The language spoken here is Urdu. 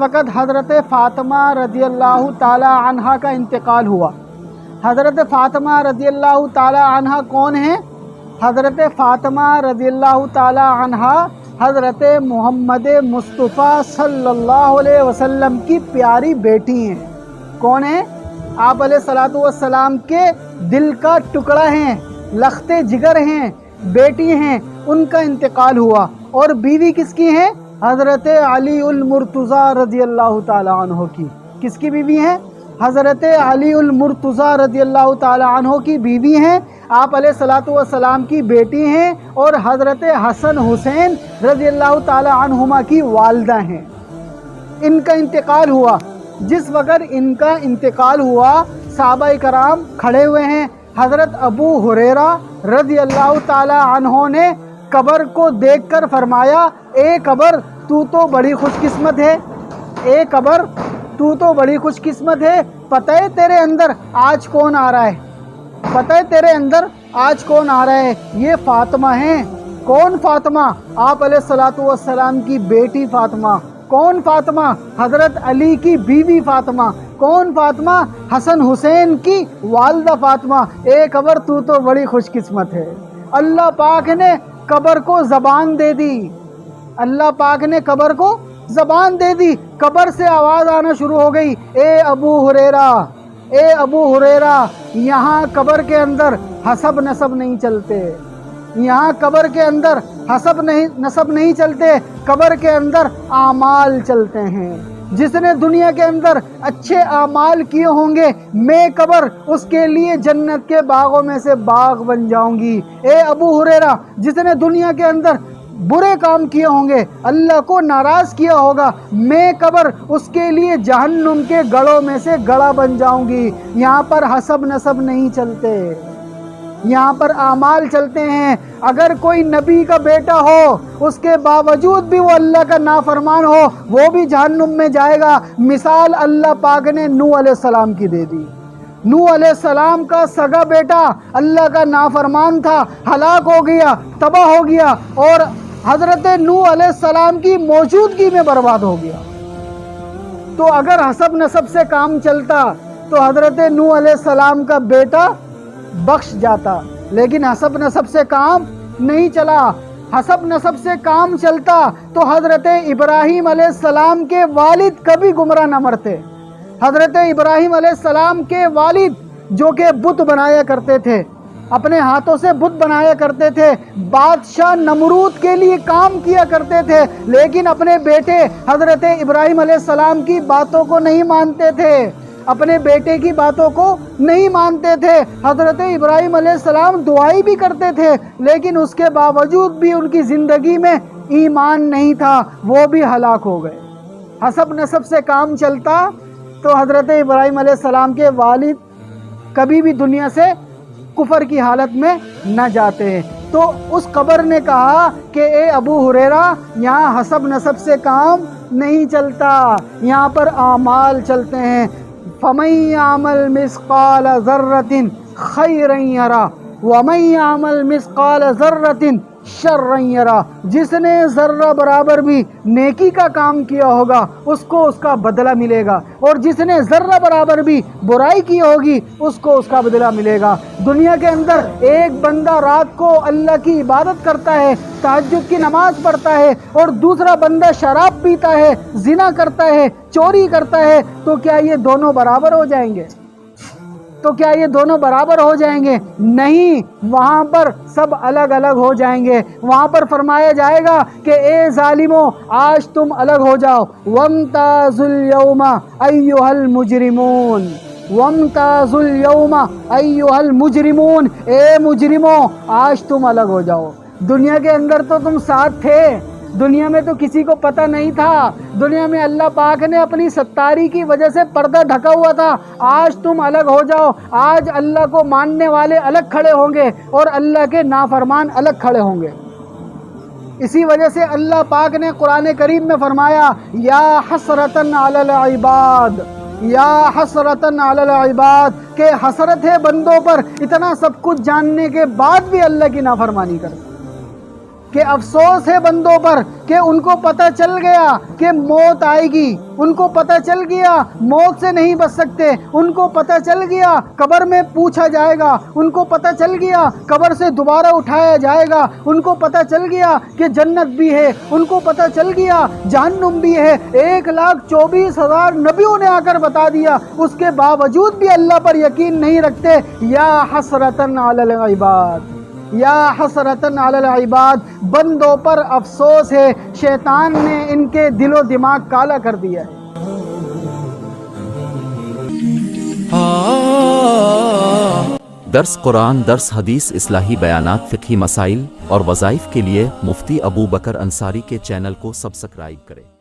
وقت حضرت فاطمہ رضی اللہ تعالی عنہ کا انتقال ہوا۔ حضرت فاطمہ رضی اللہ تعالی عنہ کون ہیں؟ حضرت فاطمہ رضی اللہ تعالی عنہ حضرت محمد مصطفیٰ صلی اللہ علیہ وسلم کی پیاری بیٹی ہیں۔ کون ہیں؟ آپ علیہ صلاۃ والسلام کے دل کا ٹکڑا ہیں، لخت جگر ہیں، بیٹی ہیں، ان کا انتقال ہوا۔ اور بیوی کس کی ہیں؟ حضرت علی المرتضی رضی اللہ تعالیٰ عنہ کی۔ کس کی بیوی ہیں؟ حضرت علی المرتضی رضی اللہ تعالیٰ عنہ کی بیوی ہیں۔ آپ علیہ السلام والسلام کی بیٹی ہیں اور حضرت حسن حسین رضی اللہ تعالیٰ عنہما کی والدہ ہیں۔ ان کا انتقال ہوا۔ جس وقت ان کا انتقال ہوا، صحابہ کرام کھڑے ہوئے ہیں۔ حضرت ابو حریرہ رضی اللہ تعالیٰ عنہ نے قبر کو دیکھ کر فرمایا، اے قبر، تو تو بڑی خوش قسمت ہے۔ اے قبر، تو تو بڑی خوش قسمت ہے۔ پتہ ہے تیرے اندر آج کون آ رہا ہے؟ پتہ ہے تیرے اندر آج کون آ رہا ہے؟ یہ فاطمہ ہیں۔ کون فاطمہ؟ آپ علیہ السلاۃ والسلام کی بیٹی فاطمہ۔ کون فاطمہ؟ حضرت علی کی بیوی فاطمہ۔ کون فاطمہ؟ حسن حسین کی والدہ فاطمہ۔ اے قبر، تو تو بڑی خوش قسمت ہے۔ اللہ پاک نے قبر کو زبان دے دی۔ اللہ پاک نے قبر کو زبان دے دی۔ قبر سے آواز آنا شروع ہو گئی۔ اے ابو ہریرا اے ابو ہریرا یہاں قبر کے اندر حسب نصب نہیں چلتے۔ یہاں قبر کے اندر حسب نہیں، نصب نہیں چلتے۔ قبر کے اندر اعمال چلتے ہیں۔ جس نے دنیا کے اندر اچھے اعمال کیے ہوں گے، میں قبر اس کے لیے جنت کے باغوں میں سے باغ بن جاؤں گی۔ اے ابو حریرہ جس نے دنیا کے اندر برے کام کیے ہوں گے، اللہ کو ناراض کیا ہوگا، میں قبر اس کے لیے جہنم کے گڑوں میں سے گڑا بن جاؤں گی۔ یہاں پر حسب نصب نہیں چلتے۔ یہاں پر اعمال چلتے ہیں۔ اگر کوئی نبی کا بیٹا ہو، اس کے باوجود بھی وہ اللہ کا نافرمان ہو، وہ بھی جہنم میں جائے گا۔ مثال اللہ پاک نے نو علیہ السلام کی دے دی۔ نو علیہ السلام کا سگا بیٹا اللہ کا نافرمان تھا، ہلاک ہو گیا، تباہ ہو گیا اور حضرت نو علیہ السلام کی موجودگی میں برباد ہو گیا۔ تو اگر حسب نصب سے کام چلتا، تو حضرت نو علیہ السلام کا بیٹا بخش جاتا۔ لیکن حسب نصب سے کام نہیں چلا۔ حسب نصب سے کام چلتا تو حضرت ابراہیم علیہ السلام کے والد کبھی گمراہ نہ مرتے۔ حضرت ابراہیم علیہ السلام کے والد جو کہ بت بنایا کرتے تھے، اپنے ہاتھوں سے بت بنایا کرتے تھے، بادشاہ نمرود کے لیے کام کیا کرتے تھے۔ لیکن اپنے بیٹے حضرت ابراہیم علیہ السلام کی باتوں کو نہیں مانتے تھے۔ اپنے بیٹے کی باتوں کو نہیں مانتے تھے۔ حضرت ابراہیم علیہ السلام دعائی بھی کرتے تھے، لیکن اس کے باوجود بھی ان کی زندگی میں ایمان نہیں تھا، وہ بھی ہلاک ہو گئے۔ حسب نصب سے کام چلتا تو حضرت ابراہیم علیہ السلام کے والد کبھی بھی دنیا سے کفر کی حالت میں نہ جاتے۔ تو اس قبر نے کہا کہ اے ابو حریرا یہاں حسب نصب سے کام نہیں چلتا، یہاں پر اعمال چلتے ہیں۔ فمن يعمل مثقال ذرة خيرا يرى ومن يعمل مثقال ذرة شر جس نے ذرہ برابر بھی نیکی کا کام کیا ہوگا، اس کو اس کا بدلہ ملے گا۔ اور جس نے ذرہ برابر بھی برائی کی ہوگی، اس کو اس کا بدلہ ملے گا۔ دنیا کے اندر ایک بندہ رات کو اللہ کی عبادت کرتا ہے تحجد کی نماز پڑھتا ہے، اور دوسرا بندہ شراب پیتا ہے، زنا کرتا ہے، چوری کرتا ہے، تو کیا یہ دونوں برابر ہو جائیں گے؟ تو کیا یہ دونوں برابر ہو جائیں گے؟ نہیں، وہاں پر سب الگ الگ ہو جائیں گے۔ وہاں پر فرمایا جائے گا کہ اے ظالموں آج تم الگ ہو جاؤ۔ ومتاز اليوم ایوہ المجرمون۔ ومتاز اليوم ایوہ المجرمون۔ اے مجرموں آج تم الگ ہو جاؤ۔ دنیا کے اندر تو تم ساتھ تھے۔ دنیا میں تو کسی کو پتہ نہیں تھا۔ دنیا میں اللہ پاک نے اپنی ستاری کی وجہ سے پردہ ڈھکا ہوا تھا۔ آج تم الگ ہو جاؤ۔ آج اللہ کو ماننے والے الگ کھڑے ہوں گے اور اللہ کے نافرمان الگ کھڑے ہوں گے۔ اسی وجہ سے اللہ پاک نے قرآن کریم میں فرمایا، یا حسرتن علی العباد، یا حسرتن علی العباد، کہ حسرت ہے بندوں پر، اتنا سب کچھ جاننے کے بعد بھی اللہ کی نافرمانی کرتے کہ افسوس ہے بندوں پر کہ ان کو پتہ چل گیا کہ موت آئے گی۔ ان کو پتہ چل گیا موت سے نہیں بچ سکتے۔ ان کو پتہ چل گیا قبر میں پوچھا جائے گا۔ ان کو پتہ چل گیا قبر سے دوبارہ اٹھایا جائے گا۔ ان کو پتہ چل گیا کہ جنت بھی ہے۔ ان کو پتہ چل گیا جہنم بھی ہے۔ ایک لاکھ چوبیس ہزار نبیوں نے آ کر بتا دیا۔ اس کے باوجود بھی اللہ پر یقین نہیں رکھتے۔ یا حسرتن علی العباد۔ یا حسرتن علی العباد، بندوں پر افسوس ہے، شیطان نے ان کے دل و دماغ کالا کر دیا ہے۔ درس قرآن، درس حدیث، اصلاحی بیانات، فقہی مسائل اور وظائف کے لیے مفتی ابو بکر انصاری کے چینل کو سبسکرائب کریں۔